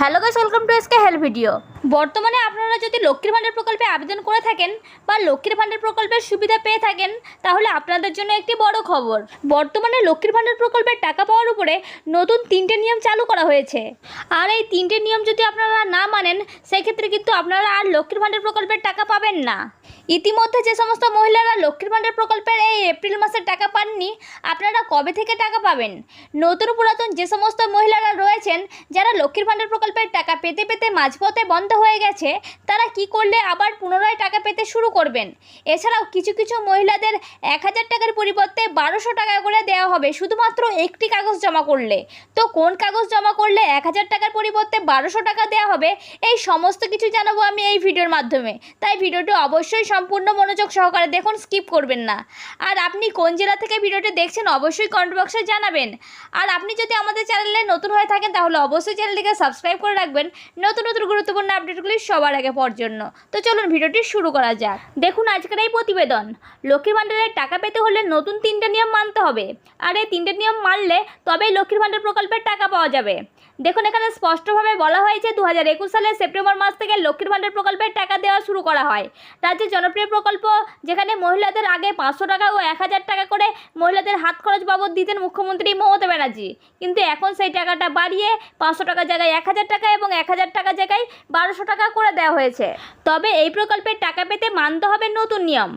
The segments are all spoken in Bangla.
Hello guys, welcome to SK help video. বর্তমানে আপনারা যদি লক্ষ্মীর ভাণ্ডার প্রকল্পে আবেদন করে থাকেন বা লক্ষ্মীর ভাণ্ডার প্রকল্পের সুবিধা পেয়ে থাকেন, তাহলে আপনাদের জন্য একটি বড় খবর। বর্তমানে লক্ষ্মীর ভাণ্ডার প্রকল্পের টাকা পাওয়ার উপরে নতুন তিনটে নিয়ম চালু করা হয়েছে। আর এই তিনটে নিয়ম যদি আপনারা না মানেন, সেক্ষেত্রে কিন্তু আপনারা আর লক্ষ্মীর ভাণ্ডার প্রকল্পের টাকা পাবেন না। ইতিমধ্যে যে সমস্ত মহিলারা লক্ষ্মীর ভাণ্ডার প্রকল্পের এই এপ্রিল মাসের টাকা পাননি, আপনারা কবে থেকে টাকা পাবেন? নতুন পুরাতন যে সমস্ত মহিলারা রয়েছেন, যারা লক্ষ্মীর ভাণ্ডার প্রকল্পের টাকা পেতে পেতে মাঝপথে বন্ধ হয়ে গেছে, তারা কি করলে আবার পুনরায় টাকা পেতে শুরু করবেন? এছাড়াও কিছু কিছু মহিলাদের এক হাজার টাকার পরিবর্তে বারোশো টাকা করে দেওয়া হবে, শুধুমাত্র একটি কাগজ জমা করলে। তো কোন কাগজ জমা করলে এক হাজার টাকার পরিবর্তে বারোশো টাকা দেওয়া হবে, এই সমস্ত কিছু জানাব আমি এই ভিডিওর মাধ্যমে। তাই ভিডিওটি অবশ্যই সম্পূর্ণ মনোযোগ সহকারে দেখুন স্কিপ করবেন না। আর আপনি কোন জেলা থেকে ভিডিওটি দেখছেন অবশ্যই কমেন্ট বক্সে জানাবেন। আর আপনি যদি আমাদের চ্যানেলে নতুন হয়ে থাকেন, তাহলে অবশ্যই চ্যানেলটিকে সাবস্ক্রাইব করে রাখবেন। নতুন নতুন গুরুত্বপূর্ণ আপডেটগুলি সবার আগে পাওয়ার জন্য। তো চলুন ভিডিওটি শুরু করা যাক। দেখুন, আজকের এই প্রতিবেদন। লক্ষ্মীর ভাণ্ডারের টাকা পেতে হলে নতুন তিনটে নিয়ম মানতে হবে। আর এই তিনটে নিয়ম মানলে তবেই লক্ষ্মীর ভাণ্ডার প্রকল্পের টাকা পাওয়া যাবে। দেখুন, এখানে স্পষ্টভাবে বলা হয়েছে দু হাজার একুশ সালের সেপ্টেম্বর মাস থেকে লক্ষ্মীর ভাণ্ডার প্রকল্পের টাকা দেওয়া শুরু করা হয়। রাজ্যের জনপ্রিয় প্রকল্প যেখানে মহিলাদের আগে পাঁচশো টাকা ও এক হাজার টাকা করে মহিলাদের হাত খরচ বাবদ দিতেন মুখ্যমন্ত্রী মমতা ব্যানার্জি। কিন্তু এখন সেই টাকাটা বাড়িয়ে পাঁচশো টাকার জায়গায় এক হাজার টাকা এবং এক হাজার টাকার জায়গায় বারোশো টাকা করে দেওয়া হয়েছে। তবে এই প্রকল্পের টাকা পেতে মানতে হবে নতুন নিয়ম।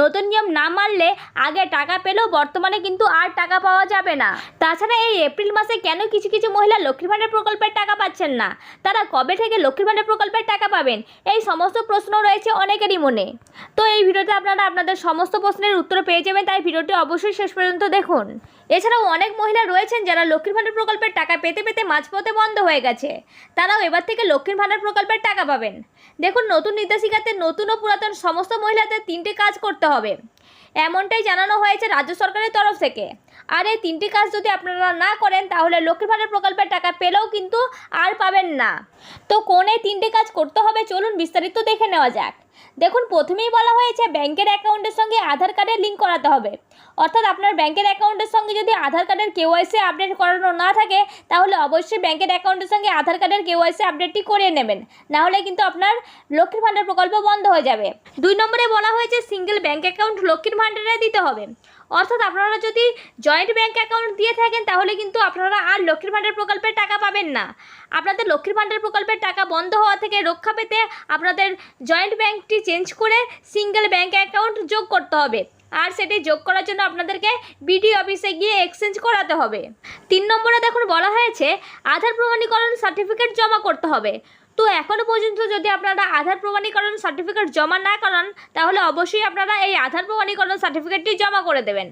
নতুন নিয়ম না মানলে আগে টাকা পেলেও বর্তমানে কিন্তু আর টাকা পাওয়া যাবে না। তাছাড়া এই এপ্রিল মাসে কেন কিছু কিছু মহিলা লক্ষ্মীর প্রকল্পের টাকা পাচ্ছেন না। তারা কবে থেকে লক্ষ্মীর ভাণ্ডার প্রকল্পের টাকা পাবেন? এই সমস্ত প্রশ্ন রয়েছে অনেকেরই মনে। তো এই ভিডিওতে আপনারা আপনাদের সমস্ত প্রশ্নের উত্তর পেয়ে যাবেন, তাই ভিডিওটি অবশ্যই শেষ পর্যন্ত দেখুন। এছাড়াও অনেক মহিলা রয়েছেন যারা লক্ষ্মীর ভাণ্ডার প্রকল্পের টাকা পেতে পেতে মাঝপথে বন্ধ হয়ে গেছে। তারাও এবার থেকে লক্ষ্মীর ভাণ্ডার প্রকল্পের টাকা পাবেন। দেখুন, নতুন নির্দেশিকাতে নতুন ও পুরাতন সমস্ত মহিলাদের তিনটে কাজ করতে হবে। এমনটাই জানানো হয়েছে রাজ্য সরকারের তরফ থেকে। আর এই তিনটি কাজ যদি আপনারা না করেন, তাহলে লক্ষ্মীর ভাণ্ডার প্রকল্পের টাকা পেলেও কিন্তু আর পাবেন না। তো কোন এই তিনটে কাজ করতে হবে, চলুন বিস্তারিত দেখে নেওয়া যাক। দেখুন, প্রথমেই বলা হয়েছে ব্যাংকের অ্যাকাউন্টের সঙ্গে আধার কার্ডের লিঙ্ক করাতে হবে। অর্থাৎ আপনার ব্যাংকের অ্যাকাউন্টের সঙ্গে যদি আধার কার্ডের কেওয়াইসি আপডেট করানো না থাকে, তাহলে অবশ্যই ব্যাংকের অ্যাকাউন্টের সঙ্গে আধার কার্ডের কেওয়াইসি আপডেটটি করিয়ে নেবেন। না হলে কিন্তু আপনার লক্ষ্মীর ভাণ্ডার প্রকল্প বন্ধ হয়ে যাবে। দুই নম্বরে বলা হয়েছে সিঙ্গেল ব্যাংক অ্যাকাউন্ট লক্ষ্মীর ভাণ্ডারে দিতে হবে। অর্থাৎ আপনারা যদি জয়েন্ট ব্যাংক অ্যাকাউন্ট দিয়ে থাকেন, তাহলে কিন্তু আপনারা আর লক্ষ্মীর ভাণ্ডার প্রকল্পের টাকা পাবেন না। আপনাদের লক্ষ্মীর ভাণ্ডার প্রকল্পের টাকা বন্ধ হওয়া থেকে রক্ষা পেতে আপনাদের জয়েন্ট ব্যাংকটি চেঞ্জ করে সিঙ্গেল ব্যাংক অ্যাকাউন্ট যোগ করতে হবে। আর সেটি যোগ করার জন্য আপনাদেরকে বিডি অফিসে গিয়ে এক্সচেঞ্জ করাতে হবে। তিন নম্বরে দেখুন, বলা হয়েছে, আধার প্রমাণীকরণ সার্টিফিকেট জমা করতে হবে। তো এখনও পর্যন্ত যদি আপনারা আধার প্রমাণীকরণ সার্টিফিকেট জমা না করান, তাহলে অবশ্যই আপনারা এই আধার প্রমাণীকরণ সার্টিফিকেটটি জমা করে দেবেন।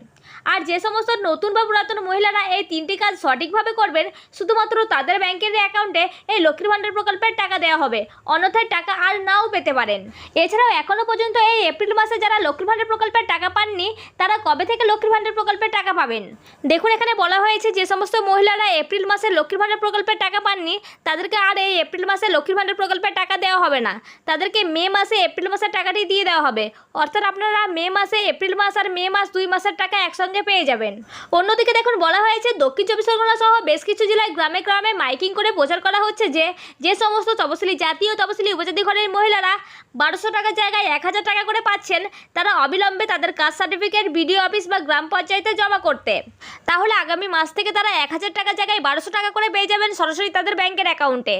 আর যে সমস্ত নতুন বা পুরাতন মহিলারা এই তিনটি কাজ সঠিকভাবে করবেন, শুধুমাত্র তাদের ব্যাংকের অ্যাকাউন্টে এই লক্ষ্মীর ভাণ্ডার প্রকল্পের টাকা দেওয়া হবে। অন্যথায় টাকা আর নাও পেতে পারেন। এছাড়াও এখনও পর্যন্ত এই এপ্রিল মাসে যারা লক্ষ্মীর ভাণ্ডার প্রকল্পের টাকা পাননি, তারা কবে থেকে লক্ষ্মীর ভাণ্ডার প্রকল্পের টাকা পাবেন? দেখুন, এখানে বলা হয়েছে যে সমস্ত মহিলারা এপ্রিল মাসে লক্ষ্মীর ভাণ্ডার প্রকল্পের টাকা পাননি, তাদেরকে আর এই এপ্রিল মাসে লক্ষ্মীর ভাণ্ডার প্রকল্পের টাকা দেওয়া হবে না। তাদেরকে মে মাসে এপ্রিল মাসের টাকাটি দিয়ে দেওয়া হবে। অর্থাৎ আপনারা মে মাসে এপ্রিল মাস আর মে মাস দুই মাসের টাকা একসঙ্গে পেয়ে যাবেন। অন্যদিকে দেখুন, বলা হয়েছে দক্ষিণ চব্বিশ পরগনা সহ বেশ কিছু জেলায় গ্রামে গ্রামে মাইকিং করে প্রচার করা হচ্ছে যে যে সমস্ত তপশিলি জাতি ও তপশিলি উপজাতি ঘরের মহিলারা বারোশো টাকার জায়গায় এক হাজার টাকা করে পাচ্ছেন, তারা অবিলম্বে তাদের কাস্ট সার্টিফিকেট, বিডিও অফিস বা গ্রাম পঞ্চায়েতে জমা করতে। তাহলে আগামী মাস থেকে তারা এক হাজার টাকার জায়গায় বারোশো টাকা করে পেয়ে যাবেন সরাসরি তাদের ব্যাংকের অ্যাকাউন্টে।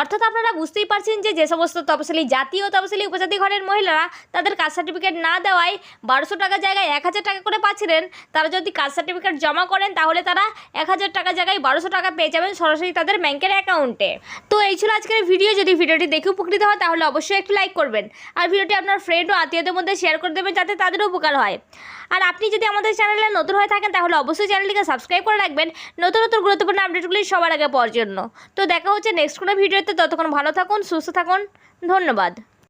অর্থাৎ আপনারা বুঝতেই পারছেন যে যে সমস্ত তপশিলি জাতি ও উপজাতি ঘরের মহিলারা তাদের কাস্ট সার্টিফিকেট না দেওয়ায় বারোশো টাকার জায়গায় এক হাজার টাকা করে পাচ্ছিলেন তারা যদি কাস্ট সার্টিফিকেট জমা করেন, তাহলে তারা এক হাজার টাকার জায়গায় বারোশো টাকা পেয়ে যাবেন, সরাসরি তাদের ব্যাংকের অ্যাকাউন্টে। তো এই ছিল আজকের ভিডিও। যদি ভিডিওটি দেখে উপকৃত হয়, তাহলে অবশ্যই একটু লাইক করবেন। আর ভিডিওটি আপনার ফ্রেন্ড ও আত্মীয়দের মধ্যে শেয়ার করে দেবেন, যাতে তাদেরও উপকার হয়। আর আপনি যদি আমাদের চ্যানেলে নতুন হয়ে থাকেন, তাহলে অবশ্যই চ্যানেলটিকে সাবস্ক্রাইব করে রাখবেন। নতুন নতুন গুরুত্বপূর্ণ আপডেটগুলি সবার আগে পাওয়ার জন্য। তো দেখা হচ্ছে নেক্সট কোনো ভিডিওতে। ততক্ষণ ভালো থাকুন, সুস্থ থাকুন। ধন্যবাদ।